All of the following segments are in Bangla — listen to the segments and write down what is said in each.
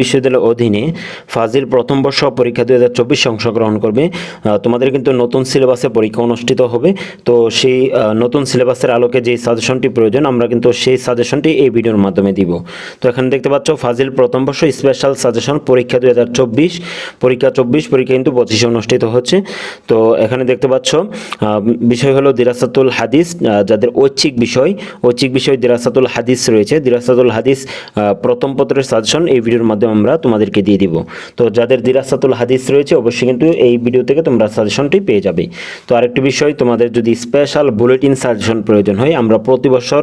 বিশ্ববিদ্যালয়ের অধীনে ফাজিল প্রথম বর্ষ পরীক্ষা দুই হাজার চব্বিশে অংশগ্রহণ করবে। তোমাদের কিন্তু নতুন সিলেবাসে পরীক্ষা অনুষ্ঠিত হবে। তো সেই নতুন সিলেবাসের আলোকে যে সাজেশনটি প্রয়োজন, আমরা কিন্তু সেই সাজেশনটি এই ভিডিওর মাধ্যমে দিব। তো এখানে দেখতে পাচ্ছ, ফাজিল প্রথম বর্ষ স্পেশাল সাজেশন, পরীক্ষা দুই হাজার চব্বিশ। পরীক্ষা চব্বিশ, পরীক্ষা কিন্তু পঁচিশে অনুষ্ঠিত হচ্ছে। তো এখানে দেখতে পাচ্ছ বিষয় হলো দিরাসাতুল হাদিস যাদের ঐচ্ছিক বিষয় ঐচ্ছিক বিষয় দিরাসাতুল হাদিস রয়েছে। দিরাসাতুল হাদিস প্রথম পত্রের সাজেশন এই ভিডিওর মাধ্যমে আমরা তোমাদেরকে দিয়ে দিব। তো যাদের দিরাসাতুল হাদিস রয়েছে, অবশ্যই কিন্তু এই ভিডিও থেকে তোমরা সাজেশনটি পেয়ে যাবে। তো আরেকটি বিষয়, তোমাদের যদি স্পেশাল বুলেটিন সাজেশন প্রয়োজন হয়, আমরা প্রতি বছর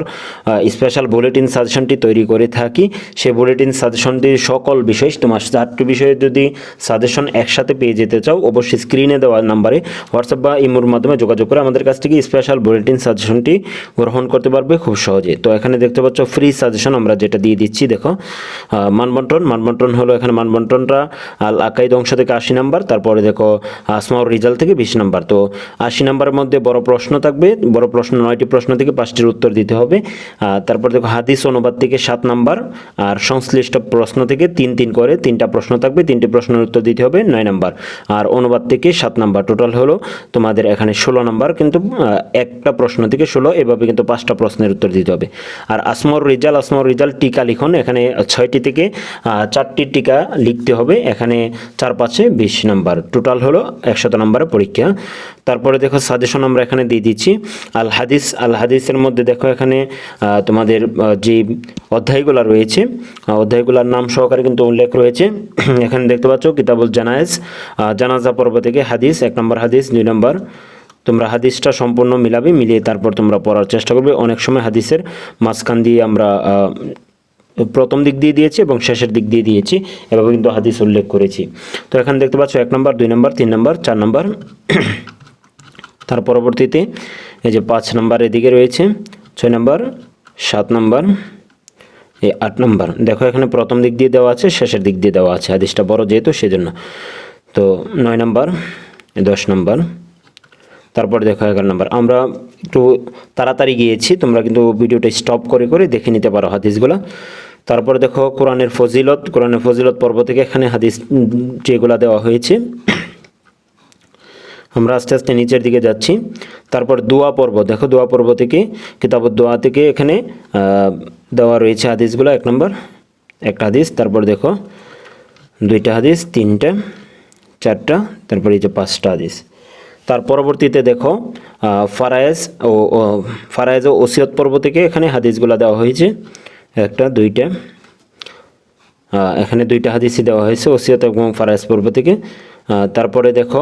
স্পেশাল বুলেটিন সাজেশনটি তৈরি করে থাকি। সেই বুলেটিন সাজেশনটির সকল বিষয়, তোমার চারটি বিষয়ে যদি সাজেশন একসাথে পেয়ে যেতে চাও, অবশ্যই স্ক্রিনে দেওয়া নাম্বারে হোয়াটসঅ্যাপ বা ইমোর মাধ্যমে যোগাযোগ করে আমাদের কাছ থেকে স্পেশাল বুলেটিন সাজেশনটি গ্রহণ করতে পারবে খুব সহজে। তো এখানে দেখতে পাচ্ছ ফ্রি সাজেশন আমরা যেটা দিয়ে দিচ্ছি, দেখো মানবন্টন মানবন্টন হলো এখানে মানবন্টনটা আল আকাইদ অংশ থেকে আশি নাম্বার, তারপরে দেখো, আসমাউর রিজাল্ট থেকে বিশ নাম্বার। তো আশি নাম্বারের মধ্যে বড় প্রশ্ন থাকবে, বড় প্রশ্ন নয়টি প্রশ্ন থেকে পাঁচটির উত্তর দিতে হবে। তারপর দেখো, হাদিস অনুবাদ থেকে সাত নাম্বার, আর সংশ্লিষ্ট প্রশ্ন থেকে তিন তিন করে, তিনটা প্রশ্ন থাকবে, তিনটি প্রশ্নের উত্তর দিতে হবে, নয় নাম্বার। আর অনুবাদ থেকে সাত নাম্বার, টোটাল হলো তোমাদের এখানে ষোলো নাম্বার, কিন্তু একটা প্রশ্ন থেকে ষোলো, এভাবে কিন্তু পাঁচটা প্রশ্নের উত্তর দিতে হবে। আর আসমর রিজাল আসমর রিজাল টিকা লিখন, এখানে ছয়টি থেকে চারটি টিকা লিখতে হবে। এখানে চার, পাঁচে বিশ নাম্বার। টোটাল হলো একশত নাম্বারের পরীক্ষা। তারপরে দেখো সাজেশন আমরা এখানে দিয়ে দিচ্ছি। আল হাদিস, আল হাদিসের মধ্যে দেখো এখানে তোমাদের যে অধ্যায়গুলো রয়েছে অধ্যায়গুলোর নাম সহকারে কিন্তু উল্লেখ রয়েছে। এখানে দেখতে পাচ্ছ কিতাবুল জানায়েজ। জানাজা পর্ব থেকে হাদিস, এক নম্বর হাদিস, দুই নম্বর। তোমরা হাদিসটা সম্পূর্ণ মিলাবে, মিলিয়ে তারপর তোমরা পড়ার চেষ্টা করবে। অনেক সময় হাদিসের মাঝখান দিয়ে আমরা প্রথম দিক দিয়ে দিয়েছি এবং শেষের দিক দিয়ে দিয়েছি। এভাবে কিন্তু হাদিস উল্লেখ করেছি। তো এখানে দেখতে পাচ্ছ এক নম্বর, দুই নম্বর, তিন নম্বর, চার নম্বর। তার পরবর্তীতে এই যে পাঁচ নম্বর এদিকে রয়েছে, ছয় নম্বর, সাত নম্বর, এই আট নম্বর। দেখো এখানে প্রথম দিক দিয়ে দেওয়া আছে, শেষের দিক দিয়ে দেওয়া আছে। হাদিসটা বড় যেহেতু, সেজন্য। তো নয় নম্বর, দশ নম্বর। তারপর দেখো এগারো নম্বর। আমরা একটু তাড়াতাড়ি গিয়েছি, তোমরা কিন্তু ভিডিওটা স্টপ করে করে দেখে নিতে পারো হাদিসগুলো। তারপরে দেখো কোরআনের ফজিলত কোরআনের ফজিলত পর্ব থেকে এখানে হাদিস যেগুলা দেওয়া হয়েছে। আমরা আস্তে আস্তে নিচের দিকে যাচ্ছি। তারপর দোয়া পর্ব, দেখো দোয়া পর্ব থেকে কিতাব দোয়া থেকে এখানে দেওয়া রয়েছে হাদিসগুলো, এক নম্বর, একটা হাদিস, তারপর দেখো দুইটা হাদিস, তিনটা, চারটা, তারপর এই যে পাঁচটা হাদিস। তার পরবর্তীতে দেখো ফারায়েজ ও ফারায়েজ ও ওসিয়ত পর্ব থেকে এখানে হাদিসগুলো দেওয়া হয়েছে। একটা, দুইটা। এখানে দুইটা হাদিসই দেওয়া হয়েছে, ওসিয়ত এবং ফারাইজ পর্ব থেকে। তারপরে দেখো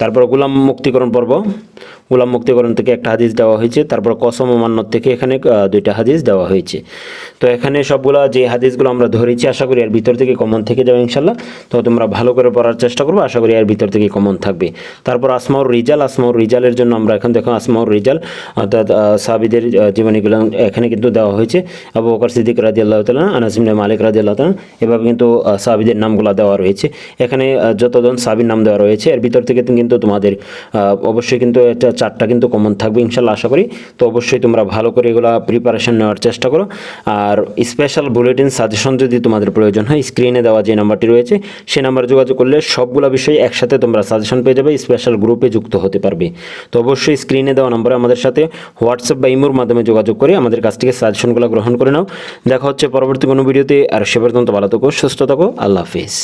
তারপর গোলাম মুক্তিকরণ পর্ব। গোলাম মুক্তিকরণ থেকে একটা হাদিস দেওয়া হয়েছে, তারপর কসম মান্নত থেকে এখানে দুইটা হাদিস দেওয়া হয়েছে। তো এখানে সবগুলা যে হাদিসগুলো আমরা ধরেছি, আশা করি এর ভিতর থেকে কমন থেকে যাবে ইনশাল্লাহ তো তোমরা ভালো করে পড়ার চেষ্টা করব, আশা করি এর ভিতর থেকে কমন থাকবে। তারপর আসমাউর রিজাল, আসমাউর রিজালের জন্য আমরা এখন দেখো আসমাউর রিজাল, অর্থাৎ সাবিদের জীবনীগুলো এখানে কিন্তু দেওয়া হয়েছে। আবু বকর সিদ্দিক রাজি আল্লাহ তালা আনাসিম মালিক রাজি আল্লাহ তালা এভাবে কিন্তু সাবিদের নামগুলো দেওয়া রয়েছে। এখানে যতজন সাবির নাম দেওয়া রয়েছে, এর ভিতর থেকে কিন্তু তোমাদের অবশ্যই কিন্তু এটা চারটা কিন্তু কমন থাকবে ইনশাল্লাহ আশা করি। তো অবশ্যই তোমরা ভালো করে এগুলো প্রিপারেশন নেওয়ার চেষ্টা করো। আর স্পেশাল বুলেটিন সাজেশন যদি তোমাদের প্রয়োজন হয় স্ক্রিনে দেওয়া যে নাম্বারটি রয়েছে সেই নাম্বারে যোগাযোগ করলে সবগুলো বিষয় একসাথে তোমরা সাজেশন পেয়ে যাবে স্পেশাল গ্রুপে যুক্ত হতে পারবে। তো অবশ্যই স্ক্রিনে দেওয়া নম্বরে আমাদের সাথে হোয়াটসঅ্যাপ বা ইমোর মাধ্যমে যোগাযোগ করে আমাদের কাছ থেকে সাজেশনগুলো গ্রহণ করে নাও। দেখা হচ্ছে পরবর্তী কোনো ভিডিওতে আর সে পর্যন্ত ভালো থাকো, সুস্থ থাকো, আল্লাহ হাফিজ।